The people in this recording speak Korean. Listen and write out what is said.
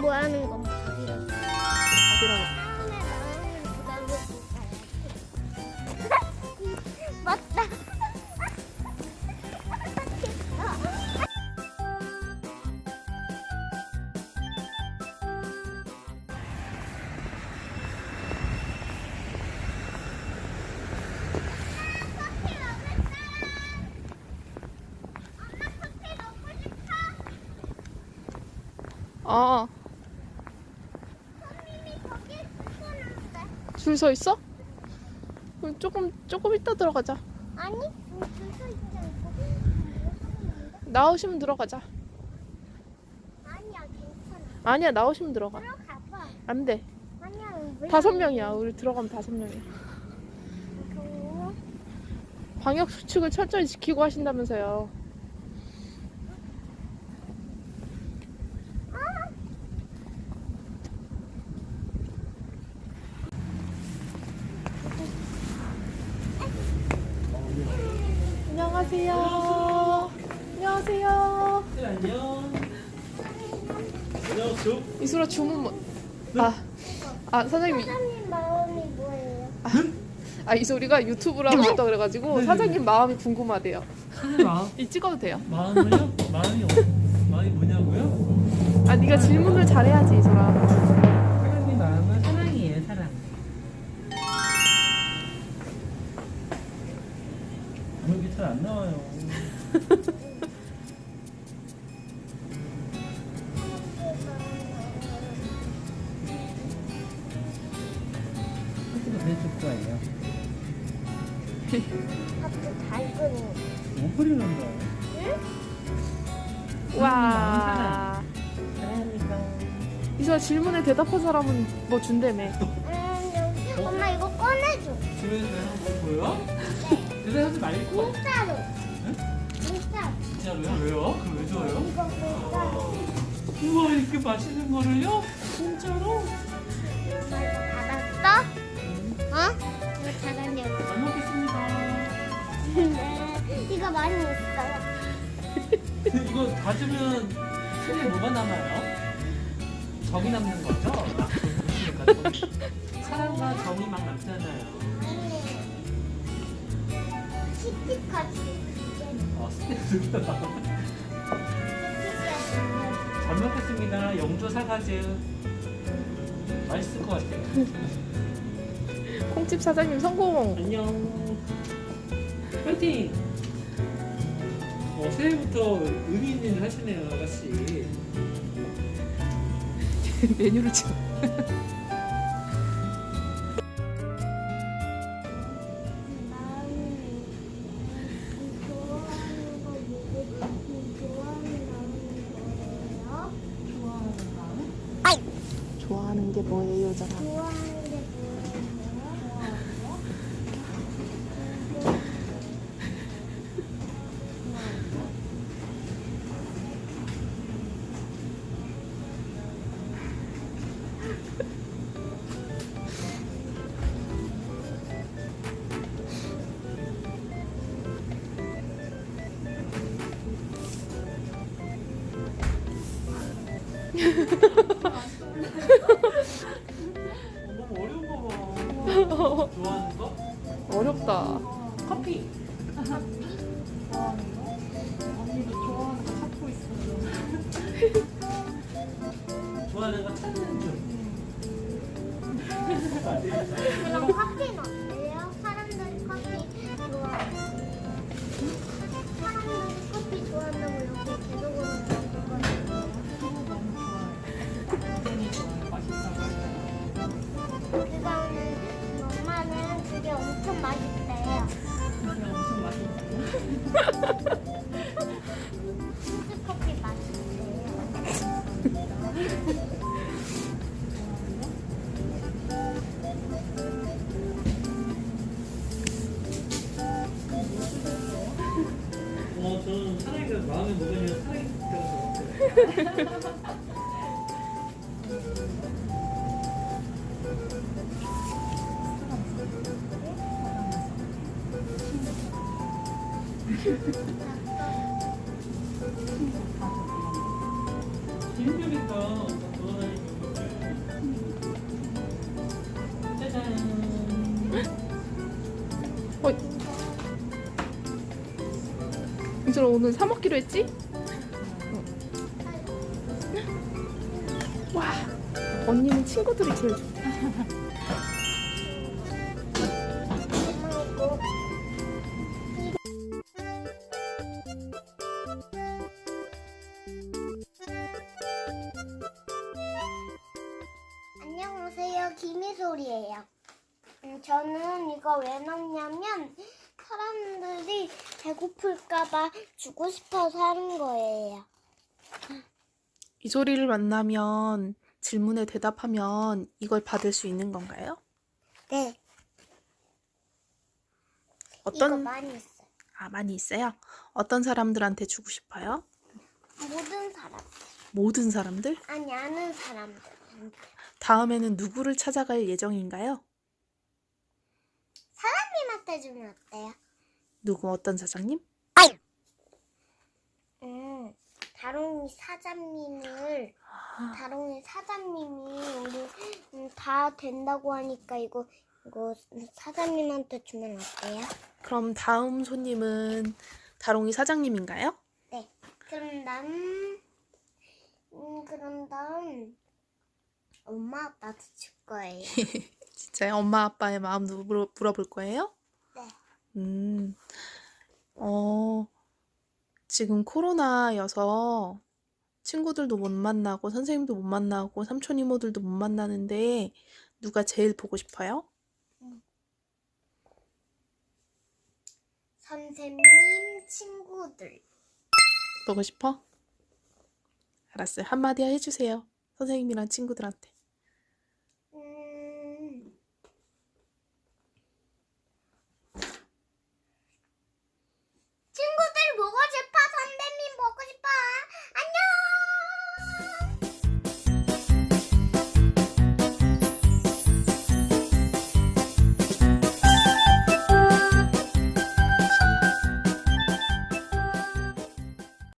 뭐 하는 건이 아, 줄 서 있어? 그럼 조금 조금 이따 들어가자. 아니, 줄 서 있지 않고. 나오시면 들어가자. 아니야, 괜찮아. 아니야, 나오시면 들어가. 들어가 봐. 안 돼. 아니야, 왜? 다섯 명이야. 우리 들어가면 다섯 명이야. 그거 방역 수칙을 철저히 지키고 하신다면서요. 네, 안녕. 안녕, 쭉. 이소라 주문 뭐? 아, 아 사장님, 사장님 마음이 뭐예요? 아 이 소리가 유튜브를 하고 싶다 그래가지고 네네네. 사장님 마음이 궁금하대요. 마음, 이 찍어도 돼요? 마음을요? 마음이, 어- 마음이 뭐냐고요? 아 네가 질문을 잘해야지 이소라. 못 끓이는다. 와. 사랑합니다. 이소라 질문에 대답한 사람은 뭐 준다며. 음, 여기 엄마 이거 꺼내줘. 집에서 한번 보여? 대답하지 말고. 진짜로. 진짜. 진짜로요? 왜요? 그럼 왜 줘요? 이거 진짜로. 우와 이렇게 맛있는 거를요? 진짜로? 엄마 이거 받았어? 어? 이거 잘하냐고. 잘 먹겠습니다. 네. 이거 많이 있어요. 이거 가지면 손에 뭐가 남아요? 정이 남는 거죠? 아, 그러니까. 사랑과 정이 막 남잖아요. 시티까지. 어, 스테이크. 잘 먹겠습니다. 영조 사과즙. 맛있을 것 같아요. 콩집 사장님 성공. 안녕. 파이팅! 어, 새해부터 의미 있는 일 하시네요, 아가씨. 메뉴를 찍어. 좋아하는 게 뭐예요잖아. 너무 어려운 거 봐. 좋아하는 거? 어렵다. 커피. 좋아하는 거 찾는 중. 돌아다니는 거. 짜잔. 어이. 이슬아 오늘 사 먹기로 했지? 와 언니는 친구들이 제일 좋다. 안녕하세요, 김희솔이에요. 음, 저는 이거 왜 넣냐면 사람들이 배고플까봐 주고 싶어서 하는 거예요. 이 소리를 만나면 질문에 대답하면 이걸 받을 수 있는 건가요? 네, 이거 어떤 많이 있어요. 아 많이 있어요. 어떤 사람들한테 주고 싶어요? 모든 사람, 모든 사람들? 아니 아는 사람들. 다음에는 누구를 찾아갈 예정인가요? 사장님한테 주면 어때요? 누구 어떤 사장님? 음, 다롱이 사장님을 다롱이 사장님이 우리 음, 다 된다고 하니까 이거 이거 사장님한테 주면 어때요? 그럼 다음 손님은 다롱이 사장님인가요? 네. 그럼 난 음, 그럼 다음 엄마 아빠한테 줄 거예요. 진짜요? 엄마 아빠의 마음도 물어, 물어볼 거예요? 네. 음, 어, 지금 코로나여서 친구들도 못 만나고 선생님도 못 만나고 삼촌 이모들도 못 만나는데 누가 제일 보고 싶어요? 선생님 친구들 보고 싶어? 알았어요. 한마디 해주세요. 선생님이랑 친구들한테.